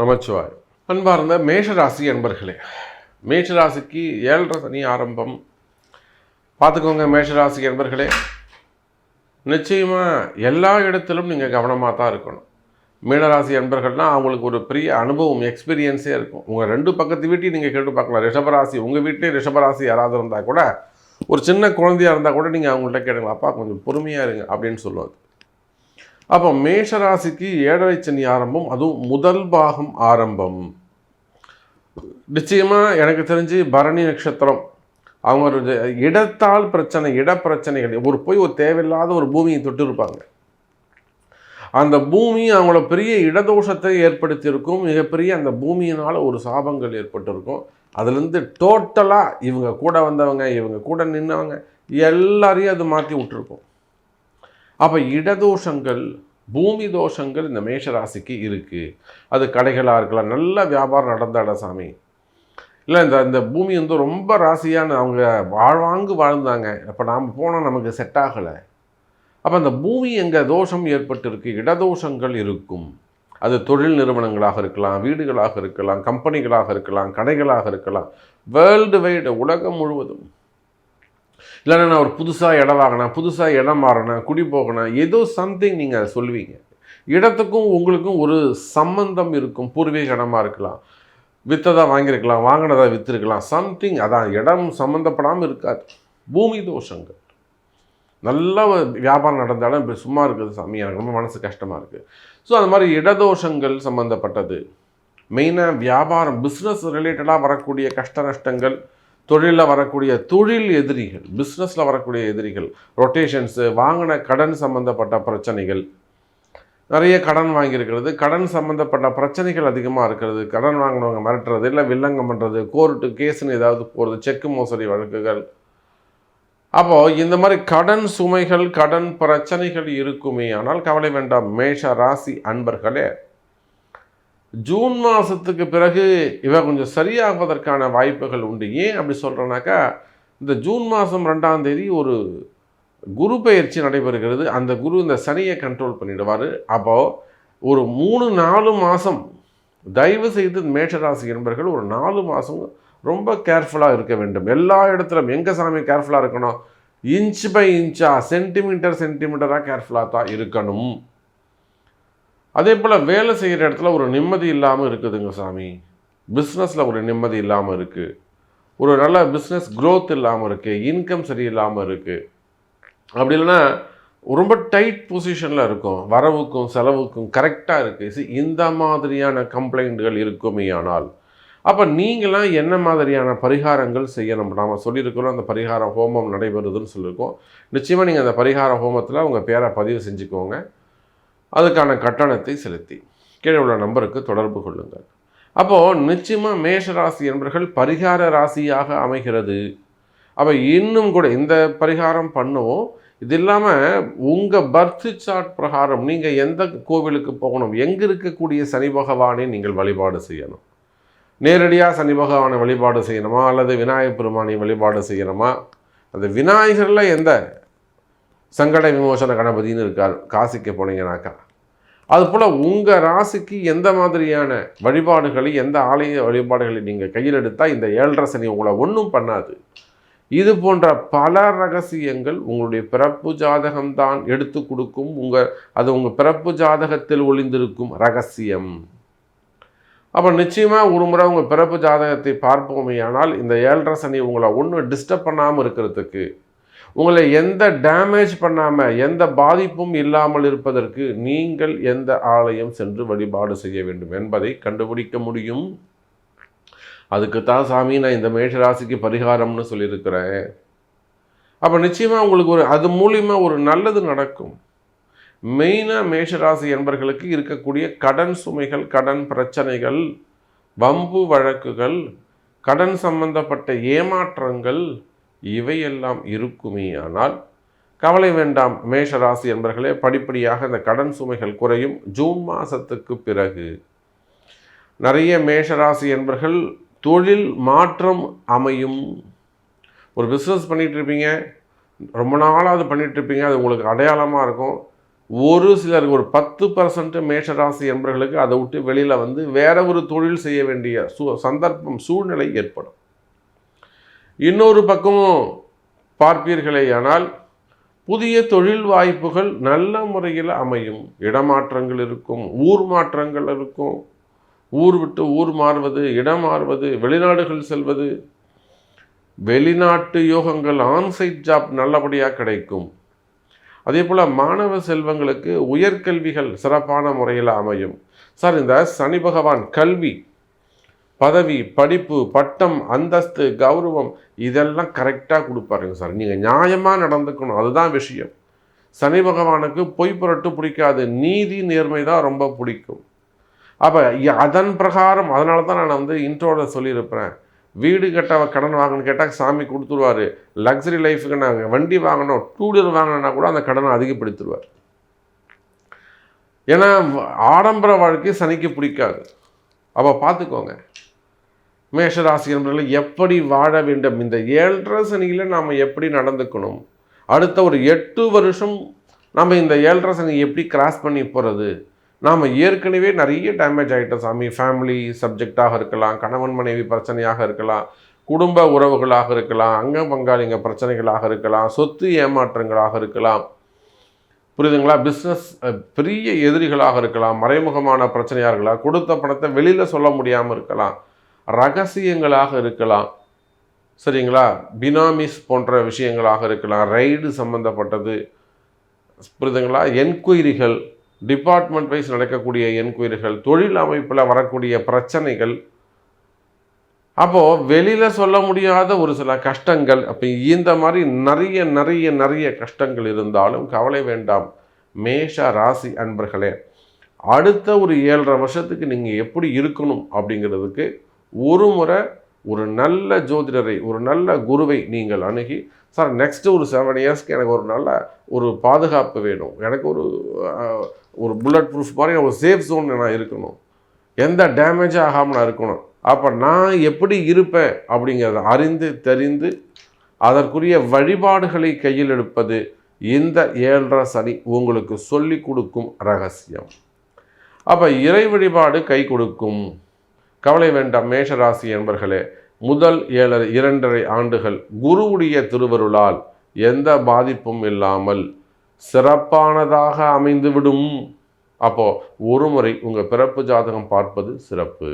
நமச்சிவாய் அன்பார்ந்த மேஷராசி அன்பர்களே மேஷராசிக்கு ஏழரை சனி ஆரம்பம். பார்த்துக்கோங்க மேஷராசி அன்பர்களே நிச்சயமாக எல்லா இடத்திலும் நீங்கள் கவனமாக தான் இருக்கணும். மீனராசி அன்பர்கள்னால் அவங்களுக்கு ஒரு பெரிய அனுபவம் எக்ஸ்பீரியன்ஸே இருக்கும். உங்கள் ரெண்டு பக்கத்து வீட்டையும் நீங்கள் கேட்டு பார்க்கலாம். ரிஷபராசி உங்கள் வீட்டிலே ரிஷபராசி யாராவது இருந்தால் கூட ஒரு சின்ன குழந்தையாக இருந்தால் கூட நீங்கள் அவங்கள்ட்ட கேளுங்க. அப்பா கொஞ்சம் பொறுமையாக இருங்க அப்படின்னு சொல்லுவாங்க. அப்போ மேஷராசிக்கு ஏழரை சனி ஆரம்பம் அதுவும் முதல் பாகம் ஆரம்பம். நிச்சயமாக எனக்கு தெரிஞ்சு பரணி நட்சத்திரம் அவங்க ஒரு இடத்தால் பிரச்சனை இடப்பிரச்சனைகள் ஒரு போய் ஒரு தேவையில்லாத ஒரு பூமியை தொட்டு இருப்பாங்க. அந்த பூமி அவங்கள பெரிய இடதோஷத்தை ஏற்படுத்தியிருக்கும் மிகப்பெரிய அந்த பூமியினால் ஒரு சாபங்கள் ஏற்பட்டிருக்கும். அதுலேருந்து டோட்டலாக இவங்க கூட வந்தவங்க இவங்க கூட நின்றவங்க எல்லாரையும் அது மாற்றி விட்டுருக்கும். அப்போ இடதோஷங்கள் பூமி தோஷங்கள் இந்த மேஷராசிக்கு இருக்குது அது கடைகளாக இருக்கலாம். நல்ல வியாபாரம் நடந்தாடா சாமி. இல்லை இந்த இந்த பூமி வந்து ரொம்ப ராசியான அவங்க வாழ்வாங்கு வாழ்ந்தாங்க. அப்போ நாம் போனால் நமக்கு செட் ஆகலை. அப்போ அந்த பூமி எங்கே தோஷம் ஏற்பட்டிருக்கு? இடதோஷங்கள் இருக்கும். அது தொழில் நிறுவனங்களாக இருக்கலாம் வீடுகளாக இருக்கலாம் கம்பெனிகளாக இருக்கலாம் கடைகளாக இருக்கலாம். வேர்ல்டு வைடு உலகம் முழுவதும். இல்லைன்னா நான் ஒரு புதுசாக இடம் வாங்கினேன் புதுசாக இடம் மாறினேன் குடி போகணும் ஏதோ சம்திங் நீங்கள் சொல்லுவீங்க. இடத்துக்கும் உங்களுக்கும் ஒரு சம்பந்தம் இருக்கும் பூர்வீக இடமா இருக்கலாம் விற்றதை வாங்கியிருக்கலாம் வாங்கினதாக விற்றுருக்கலாம் சம்திங் அதான் இடம் சம்மந்தப்படாமல் இருக்காது. பூமி தோஷங்கள். நல்லா வியாபாரம் நடந்தாலும் இப்படி சும்மா இருக்குது சாமி எனக்கு ரொம்ப மனசு கஷ்டமாக இருக்குது ஸோ அந்த மாதிரி இடதோஷங்கள் சம்மந்தப்பட்டது மெயினாக வியாபாரம் பிஸ்னஸ் ரிலேட்டடாக வரக்கூடிய கஷ்ட நஷ்டங்கள் தொழிலில் வரக்கூடிய தொழில் எதிரிகள் பிஸ்னஸில் வரக்கூடிய எதிரிகள் ரொட்டேஷன்ஸு வாங்கின கடன் சம்மந்தப்பட்ட பிரச்சனைகள். நிறைய கடன் வாங்கியிருக்கிறது. கடன் சம்மந்தப்பட்ட பிரச்சனைகள் அதிகமாக இருக்கிறது. கடன் வாங்கினவங்க மிரட்டுறது இல்லை வில்லங்கம் பண்ணுறது கோர்ட்டு கேஸுன்னு ஏதாவது போகிறது செக்கு மோசடி வழக்குகள். அப்போது இந்த மாதிரி கடன் சுமைகள் கடன் பிரச்சனைகள் இருக்குமே. ஆனால் கவலை வேண்டாம். மேஷ ராசி அன்பர்களே ஜூன் மாதத்துக்கு பிறகு இவ கொஞ்சம் சரியாகுவதற்கான வாய்ப்புகள் உண்டு. ஏன் அப்படி சொல்கிறேன்னாக்கா இந்த ஜூன் மாதம் ரெண்டாம் தேதி ஒரு குரு பயிற்சி நடைபெறுகிறது. அந்த குரு இந்த சனியை கண்ட்ரோல் பண்ணிடுவார். அப்போது ஒரு மூணு நாலு மாதம் தயவு செய்து மேஷராசி என்பர்கள் ஒரு நாலு மாதம் ரொம்ப கேர்ஃபுல்லாக இருக்க வேண்டும். எல்லா இடத்துலையும் எங்கே சாமி கேர்ஃபுல்லாக இருக்கணும்? இன்ச் பை இன்ச்சா சென்டிமீட்டர் சென்டிமீட்டராக கேர்ஃபுல்லாக தான் இருக்கணும். அதே போல் வேலை செய்கிற இடத்துல ஒரு நிம்மதி இல்லாமல் இருக்குதுங்க சாமி. பிஸ்னஸில் ஒரு நிம்மதி இல்லாமல் இருக்குது ஒரு நல்ல பிஸ்னஸ் க்ரோத் இல்லாமல் இருக்குது இன்கம் சரியில்லாமல் இருக்குது அப்படி இல்லைன்னா ரொம்ப டைட் பொசிஷனில் இருக்கும். வரவுக்கும் செலவுக்கும் கரெக்டாக இருக்குது இந்த மாதிரியான கம்ப்ளைண்ட்கள் இருக்குமே ஆனால் அப்போ நீங்களாம் என்ன மாதிரியான பரிகாரங்கள் செய்யணும்? நாம் சொல்லியிருக்கிறோம் அந்த பரிகார ஹோமம் நடைபெறுதுன்னு சொல்லியிருக்கோம். நிச்சயமாக நீங்கள் அந்த பரிகார ஹோமத்தில் உங்கள் பேரை பதிவு செஞ்சுக்கோங்க. அதுக்கான கட்டணத்தை செலுத்தி. கீழே உள்ள நம்பருக்கு தொடர்பு கொள்ளுங்கள். அப்போது நிச்சயமாக மேஷராசி என்பர்கள் பரிகார ராசியாக அமைகிறது. அப்போ இன்னும் கூட இந்த பரிகாரம் பண்ணுவோம். இது இல்லாமல் உங்கள் பர்த் சார்ட் பிரகாரம் நீங்கள் எந்த கோவிலுக்கு போகணும் எங்கே இருக்கக்கூடிய சனி பகவானை நீங்கள் வழிபாடு செய்யணும். நேரடியாக சனி பகவானை வழிபாடு செய்யணுமா? அல்லது விநாயகப் பெருமானை வழிபாடு செய்யணுமா? அந்த விநாயகரில் எந்த சங்கட விமோசன கணபதினு இருக்கார். காசிக்கு போனீங்கனாக்கா. அதுபோல் உங்கள் ராசிக்கு எந்த மாதிரியான வழிபாடுகளை எந்த ஆலய வழிபாடுகளை நீங்கள் கையில் எடுத்தால் இந்த ஏழரை சனி உங்களை ஒன்றும் பண்ணாது. இது போன்ற பல ரகசியங்கள் உங்களுடைய பிறப்பு ஜாதகம்தான் எடுத்து கொடுக்கும். உங்கள் அது உங்கள் பிறப்பு ஜாதகத்தில் ஒளிந்திருக்கும் ரகசியம். அப்போ நிச்சயமாக ஒரு முறை உங்கள் பிறப்பு ஜாதகத்தை பார்ப்போமே ஆனால் இந்த ஏழரை சனி உங்களை ஒன்றும் டிஸ்டர்ப் பண்ணாமல் இருக்கிறதுக்கு உங்களை எந்த டேமேஜ் பண்ணாமல் எந்த பாதிப்பும் இல்லாமல் இருப்பதற்கு நீங்கள் எந்த ஆலயம் சென்று வழிபாடு செய்ய வேண்டும் என்பதை கண்டுபிடிக்க முடியும். அதுக்கு தான் சாமி நான் இந்த மேஷராசிக்கு பரிகாரம்னு சொல்லியிருக்கிறேன். அப்போ நிச்சயமாக உங்களுக்கு ஒரு அது மூலிமா ஒரு நல்லது நடக்கும். மெயினாக மேஷராசி என்பர்களுக்கு இருக்கக்கூடிய கடன் சுமைகள் கடன் பிரச்சனைகள் வம்பு வழக்குகள் கடன் சம்பந்தப்பட்ட ஏமாற்றங்கள் இவையெல்லாம் இருக்குமே ஆனால் கவலை வேண்டாம் மேஷராசி என்பர்களே படிப்படியாக இந்த கடன் சுமைகள் குறையும் ஜூன் மாதத்துக்கு பிறகு. நிறைய மேஷராசி என்பர்கள் தொழில் மாற்றம் அமையும். ஒரு பிஸ்னஸ் பண்ணிகிட்டு இருப்பீங்க ரொம்ப நாளாவது பண்ணிகிட்டு இருப்பீங்க அது உங்களுக்கு அடையாளமாக இருக்கும். ஒரு சிலருக்கு ஒரு பத்து பர்சன்ட் மேஷராசி என்பர்களுக்கு அதை விட்டு வெளியில் வந்து வேற ஒரு தொழில் செய்ய வேண்டிய சூ சந்தர்ப்பம் சூழ்நிலை ஏற்படும். இன்னொரு பக்கமும் பார்ப்பீர்களேயானால் புதிய தொழில் வாய்ப்புகள் நல்ல முறையில் அமையும். இடமாற்றங்கள் இருக்கும் ஊர் மாற்றங்கள் இருக்கும். ஊர் விட்டு ஊர் மாறுவது இடம் மாறுவது வெளிநாடுகள் செல்வது. வெளிநாட்டு யோகங்கள் ஆன்சைட் ஜாப் நல்லபடியாக கிடைக்கும். அதே போல் மாணவ செல்வங்களுக்கு உயர்கல்விகள் சிறப்பான முறையில் அமையும். சார் இந்த சனி பகவான் கல்வி பதவி படிப்பு பட்டம் அந்தஸ்து கௌரவம் இதெல்லாம் கரெக்டாக கொடுப்பாருங்க சார். நீங்கள் நியாயமாக நடந்துக்கணும். அதுதான் விஷயம். சனி பகவானுக்கு பொய் புரட்டு பிடிக்காது. நீதி நேர்மை தான் ரொம்ப பிடிக்கும். அப்போ அதன் பிரகாரம் அதனால தான் நான் வந்து இன்ட்ரோட சொல்லியிருப்பேன். வீடு கட்ட கடன் வாங்கணும்னு கேட்டால் சாமி கொடுத்துருவார். லக்ஸரி லைஃபுக்கு நாங்கள் வண்டி வாங்கணும் டூ வீலர் வாங்கினா கூட அந்த கடனை அதிகப்படுத்திடுவார். ஏன்னா ஆடம்பர வாழ்க்கை சனிக்கு பிடிக்காது. அப்போ பார்த்துக்கோங்க. மேஷராசி என்பவர்கள் எப்படி வாழ வேண்டும்? இந்த ஏழரை சனியில் நாம் எப்படி நடந்துக்கணும்? அடுத்த ஒரு எட்டு வருஷம் நம்ம இந்த ஏழரை சனி எப்படி கிராஸ் பண்ணி போகிறது நாம் ஏற்கனவே நிறைய டேமேஜ் ஆகிட்டோம் சாமி. ஃபேமிலி சப்ஜெக்டாக இருக்கலாம் கணவன் மனைவி பிரச்சனையாக இருக்கலாம் குடும்ப உறவுகளாக இருக்கலாம் அங்க பங்காளிங்க பிரச்சனைகளாக இருக்கலாம் சொத்து ஏமாற்றங்களாக இருக்கலாம். புரியுதுங்களா? பிஸ்னஸ் பெரிய எதிரிகளாக இருக்கலாம் மறைமுகமான பிரச்சனையாக இருக்கலாம் கொடுத்த பணத்தை வெளியில் சொல்ல முடியாமல் இருக்கலாம். ரகசியங்களாக இருக்கலாம். சரிங்களா? பினாமிஸ் போன்ற விஷயங்களாக இருக்கலாம். ரைடு சம்மந்தப்பட்டது புரியுதுங்களா? என்கொயரிகள் டிபார்ட்மெண்ட் வைஸ் நடக்கக்கூடிய என்கொயரிகள் தொழில் அமைப்பில் வரக்கூடிய பிரச்சனைகள். அப்போது வெளியில் சொல்ல முடியாத ஒரு சில கஷ்டங்கள். அப்போ இந்த மாதிரி நிறைய நிறைய நிறைய கஷ்டங்கள் இருந்தாலும் கவலை வேண்டாம். மேஷ ராசி அன்பர்களே அடுத்த ஒரு ஏழரை வருஷத்துக்கு நீங்கள் எப்படி இருக்கணும் அப்படிங்கிறதுக்கு ஒரு முறை ஒரு நல்ல ஜோதிடரை ஒரு நல்ல குருவை நீங்கள் அணுகி சார் நெக்ஸ்ட்டு ஒரு செவன் இயர்ஸ்க்கு எனக்கு ஒரு நல்ல ஒரு பாதுகாப்பு வேணும். எனக்கு ஒரு ஒரு புல்லட் ப்ரூஃப் மாதிரி ஒரு சேஃப் ஜோன் நான் இருக்கணும். எந்த டேமேஜும் ஆகாமல் நான் இருக்கணும். அப்போ நான் எப்படி இருப்பேன்? அப்படிங்கிறத அறிந்து தெரிந்து அதற்குரிய வழிபாடுகளை கையில் எடுப்பது இந்த ஏழரை சனி உங்களுக்கு சொல்லி கொடுக்கும் ரகசியம். அப்போ இறை வழிபாடு கை கொடுக்கும். கவலை வேண்டாம் மேஷராசி என்பர்களே. முதல் ஏழரை இரண்டரை ஆண்டுகள் குருவுடைய திருவருளால் எந்த பாதிப்பும் இல்லாமல் சிறப்பானதாக அமைந்துவிடும். அப்போது ஒரு முறை உங்கள் பிறப்பு ஜாதகம் பார்ப்பது சிறப்பு.